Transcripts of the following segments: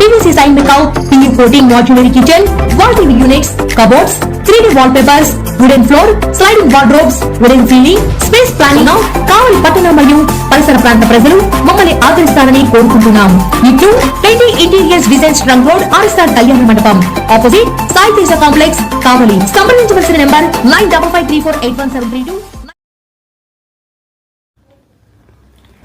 PVC sign make out PU coating modular kitchen wall TV units cupboards three D wallpapers wooden floor sliding wardrobes wooden ceiling space planning Kavali పట్టణ మరియు పరిసర ప్రాంత ప్రజలు మమ్మల్ని ఆదరిస్తారని కోరుకుంటున్నాం ఇట్లు trendy interiors design trunk road RSR Kalyana Mandapam. Opposite Sai Teja complex Kavali. సంప్రదించవలసిన number nine double five three four eight one seven three two.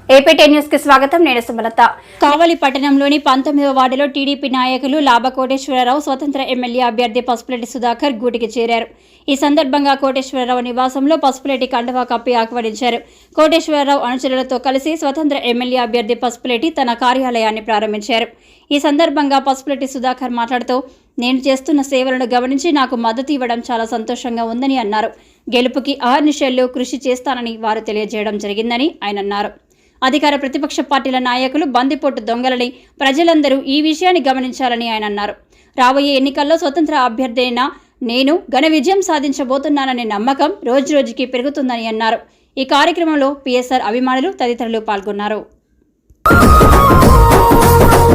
APT న్యూస్కి స్వాగతం. నేను సుమలత. కావలి పట్టణంలోని పంతొమ్మిదవ వార్డులో టీడీపీ నాయకులు లాభ కోటేశ్వరరావు స్వతంత్ర ఎమ్మెల్యే అభ్యర్థి పసుపులెట్టి సుధాకర్ గూటికి చేరారు. ఈ సందర్భంగా కోటేశ్వరరావు నివాసంలో పసుపులెట్టి కండువా కప్పి ఆహ్వానించారు కోటేశ్వరరావు అనుచరులతో కలిసి స్వతంత్ర ఎమ్మెల్యే అభ్యర్థి పసుపులెట్టి తన కార్యాలయాన్ని ప్రారంభించారు. ఈ సందర్భంగా పసుపులెట్టి సుధాకర్ మాట్లాడుతూ నేను చేస్తున్న సేవలను గమనించి నాకు మద్దతు ఇవ్వడం చాలా సంతోషంగా ఉందని అన్నారు. గెలుపుకి అహర్నిశల్లో కృషి చేస్తానని వారు తెలియజేయడం జరిగిందని ఆయన అన్నారు. అధికార ప్రతిపక్ష పార్టీల నాయకులు బందిపోటు దొంగలని ప్రజలందరూ ఈ విషయాన్ని గమనించాలని ఆయన అన్నారు. రాబోయే ఎన్నికల్లో స్వతంత్ర అభ్యర్థి అయిన నేను ఘన విజయం సాధించబోతున్నాననే నమ్మకం రోజురోజుకి పెరుగుతుందని అన్నారు. ఈ కార్యక్రమంలో పిఎస్ఆర్ అభిమానులు తదితరులు పాల్గొన్నారు.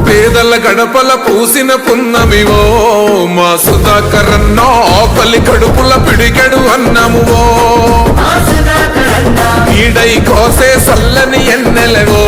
పేదల గడపల పూసిన పున్నమివో మా సుధాకరన్నో ఆకలి కడుపుల పిడిగడు అన్నమువో. ఈడై కోసే సల్లని ఎన్న మా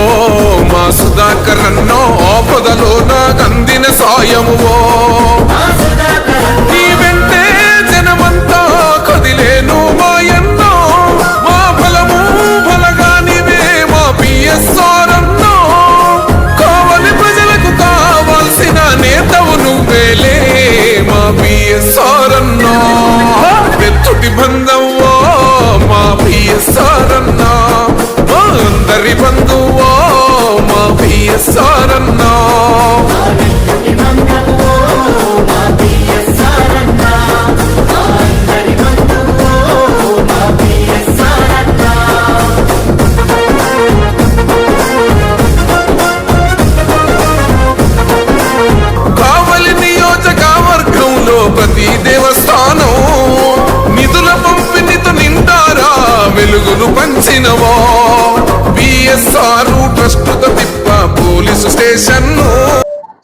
ప్రస్తుత తిప్ప పోలీసు స్టేషన్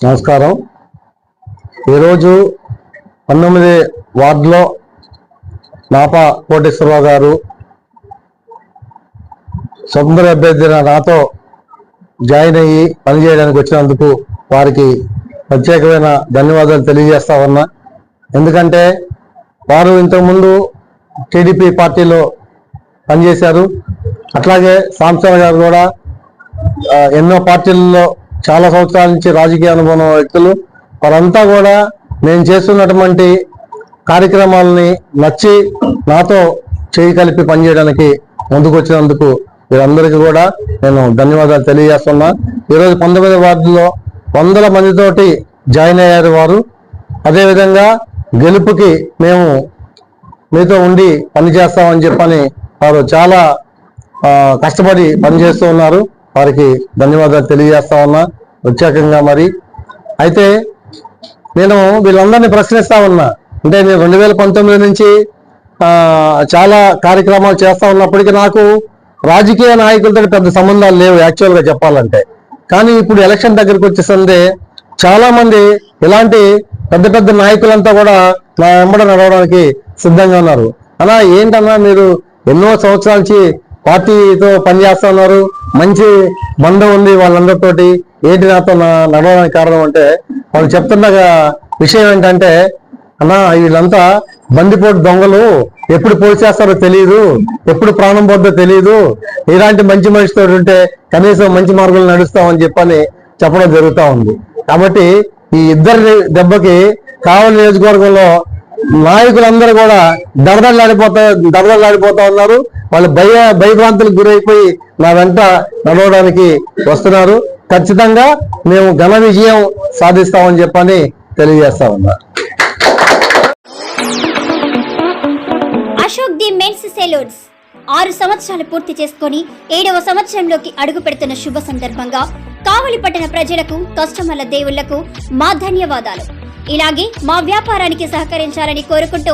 నమస్కారం. ఈరోజు పంతొమ్మిది వార్డులో నాపా కోటేశ్వరరావు గారు స్వతంత్ర అభ్యర్థి నాతో జాయిన్ అయ్యి పనిచేయడానికి వచ్చినందుకు వారికి ప్రత్యేకమైన ధన్యవాదాలు తెలియజేస్తా ఉన్నా. ఎందుకంటే వారు ఇంతకుముందు టీడీపీ పార్టీలో పనిచేశారు. అట్లాగే సాంసరావు గారు కూడా ఎన్నో పార్టీలలో చాలా సంవత్సరాల నుంచి రాజకీయ అనుభవం వ్యక్తులు. వారంతా కూడా నేను చేస్తున్నటువంటి కార్యక్రమాలని నచ్చి నాతో చేయి కలిపి పనిచేయడానికి ముందుకు వచ్చినందుకు వీరందరికీ కూడా నేను ధన్యవాదాలు తెలియజేస్తున్నా. ఈరోజు పంతొమ్మిది వార్డులో వందల మందితోటి జాయిన్ అయ్యారు వారు. అదేవిధంగా గెలుపుకి మేము మీతో ఉండి పని చేస్తామని చెప్పని వారు చాలా కష్టపడి పనిచేస్తూ ఉన్నారు. వారికి ధన్యవాదాలు తెలియజేస్తా ఉన్నా. ప్రత్యేకంగా మరి. అయితే నేను వీళ్ళందరినీ ప్రశ్నిస్తా ఉన్నా. అంటే నేను రెండు వేల పంతొమ్మిది నుంచి చాలా కార్యక్రమాలు చేస్తా ఉన్నప్పటికీ నాకు రాజకీయ నాయకులతో పెద్ద సంబంధాలు లేవు యాక్చువల్గా చెప్పాలంటే. కానీ ఇప్పుడు ఎలక్షన్ దగ్గరికి వచ్చేసందే చాలామంది ఇలాంటి పెద్ద పెద్ద నాయకులంతా కూడా నా వెంబడ నడవడానికి సిద్ధంగా ఉన్నారు. అలా ఏంటన్నా మీరు ఎన్నో సంవత్సరాల నుంచి పార్టీతో పనిచేస్తా ఉన్నారు మంచి బంధం ఉంది వాళ్ళందరితోటి. ఏంటి నాతో నడవడానికి కారణం అంటే వాళ్ళు చెప్తున్న విషయం ఏంటంటే అన్నా వీళ్ళంతా బందిపోటు దొంగలు. ఎప్పుడు పోయి చేస్తారో తెలియదు ఎప్పుడు ప్రాణం పోద్దో తెలియదు ఇలాంటి మంచి మనిషితో ఉంటే కనీసం మంచి మార్గంలో నడుస్తామని చెప్పని చెప్పడం జరుగుతూ ఉంది. కాబట్టి ఈ ఇద్దరి దెబ్బకి కావలి నియోజకవర్గంలో నాయకులందరూ కూడా దడదడలాడిపోతా దడదడలాడిపోతా ఉన్నారు. వాళ్ళు భయ భయభ్రాంతులకు గురైపోయి నా వెంట నడవడానికి వస్తున్నారు. ఖచ్చితంగా మేము ఘన విజయం సాధిస్తామని చెప్పని తెలియజేస్తా ఉన్నా. Ashok the men's salons. ఆరు సంవత్సరాలు పూర్తి చేసుకొని ఏడవ సంవత్సరంలోకి అడుగు పెడుతున్న శుభ సందర్భంగా కావలి పట్టణ ప్రజలకు కస్టమర్ల దేవుళ్ళకు మా ధన్యవాదాలు. ఇలాగే మా వ్యాపారానికి సహకరించాలని కోరుకుంటూ